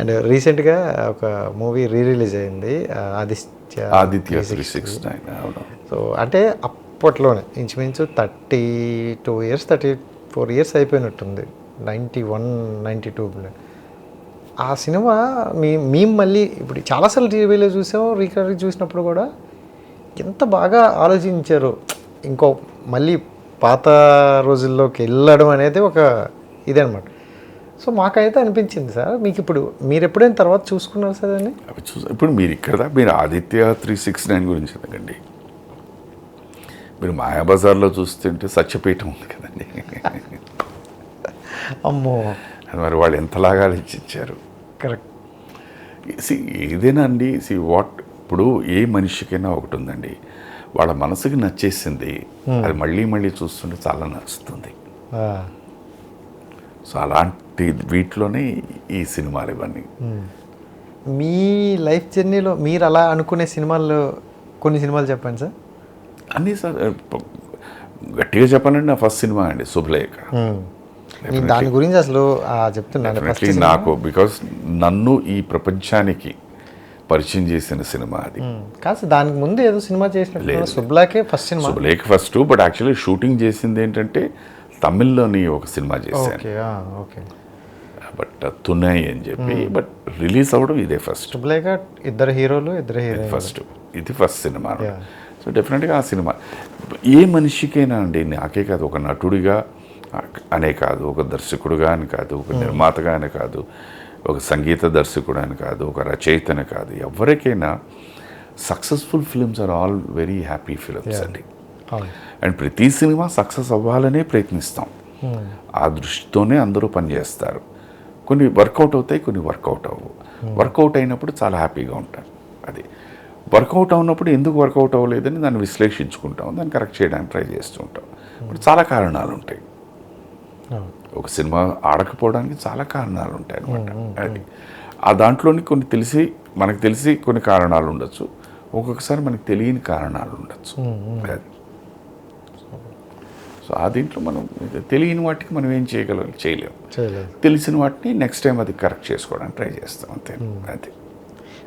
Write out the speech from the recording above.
And రీసెంట్గా ఒక movie re release అయింది Aditya Aditya three six nine so అంటే అప్పట్లోనే ఇంచుమించు thirty two years thirty four years అయిపోయినట్టుంది నైంటీ వన్ నైంటీ టూ ఆ సినిమా మీ మేము మళ్ళీ ఇప్పుడు చాలాసార్లు టీవీలో చూసాం రీకరీ చూసినప్పుడు కూడా ఎంత బాగా ఆలోచించారు. ఇంకో మళ్ళీ పాత రోజుల్లోకి వెళ్ళడం అనేది ఒక ఇదనమాట సో మాకైతే అనిపించింది సార్. మీకు ఇప్పుడు మీరు ఎప్పుడైనా తర్వాత చూసుకున్నారు సార్ అని అవి చూసా. ఇప్పుడు మీరు ఇక్కడ మీరు ఆదిత్య త్రీ సిక్స్ నైన్ గురించి ఎందుకండి మీరు మాయాబజార్లో చూస్తుంటే సత్యపీఠం ఉంది కదండి. అమ్మో. అది మరి వాళ్ళు ఎంతలాగా ఇచ్చారు కరెక్ట్. సి ఏదైనా అండి? See what? ఇప్పుడు ఏ మనిషికైనా ఒకటి ఉందండి. వాళ్ళ మనసుకి నచ్చేసింది. అది మళ్ళీ మళ్ళీ చూస్తుంటే చాలా నచ్చుతుంది. సో అలాంటి వీటిలోనే ఈ సినిమాలు ఇవన్నీ. మీ లైఫ్ జర్నీలో మీరు అలా అనుకునే సినిమాల్లో కొన్ని సినిమాలు చెప్పండి సార్. అన్నీ సార్ గట్టిగా చెప్పాలంటే నా ఫస్ట్ సినిమా అండి శుభలేఖ. దాని గురించి అసలు ఆ, చెప్తున్నాను నాకు బికాస్ నన్ను ఈ ప్రపంచానికి పరిచయం చేసిన సినిమా అది. కాదు దానికి ముందు ఏదో సినిమా చేసినట్టు సుబ్లాకే first cinema. Subhalekha first but actually shooting చేసింది ఏంటంటే తమిళ్ళోని ఒక సినిమా చేశాను. బట్ తునై అని చెప్పి బట్ రిలీజ్ అవ్వడం ఇదే ఫస్ట్. ఇద్దరు హీరోలు ఇద్దరు హీరో ఫస్ట్. ఇది ఫస్ట్ సినిమా. సో డెఫినెట్గా ఆ సినిమా. ఏ మనిషికైనా అండి నాకే కాదు ఒక నటుడిగా అనే కాదు ఒక దర్శకుడుగా అని కాదు ఒక నిర్మాతగా అని కాదు ఒక సంగీత దర్శకుడు అని కాదు ఒక రచయిత అని కాదు ఎవరికైనా successful films are all very happy films అండి. అండ్ ప్రతి సినిమా సక్సెస్ అవ్వాలనే ప్రయత్నిస్తాం. ఆ దృష్టితోనే అందరూ పనిచేస్తారు. కొన్ని వర్కౌట్ అవుతాయి కొన్ని వర్కౌట్ అవ్వవు వర్కౌట్ అయినప్పుడు చాలా హ్యాపీగా ఉంటారు అది వర్కౌట్ అవునప్పుడు ఎందుకు వర్కౌట్ అవ్వలేదని దాన్ని విశ్లేషించుకుంటాం దాన్ని కరెక్ట్ చేయడానికి ట్రై చేస్తూ ఉంటాం. ఇప్పుడు చాలా కారణాలు ఉంటాయి. ఒక సినిమా ఆడకపోవడానికి చాలా కారణాలు ఉంటాయి అనమాట అది ఆ దాంట్లోని కొన్ని తెలిసి మనకు తెలిసి కొన్ని కారణాలు ఉండొచ్చు. ఒక్కొక్కసారి మనకు తెలియని కారణాలు ఉండొచ్చు. అది. సో ఆ దీంట్లో మనం తెలియని వాటికి మనం ఏం చేయగలం చేయలేము తెలిసిన వాటిని నెక్స్ట్ టైం అది కరెక్ట్ చేసుకోవడానికి ట్రై చేస్తాం అంతే. అది.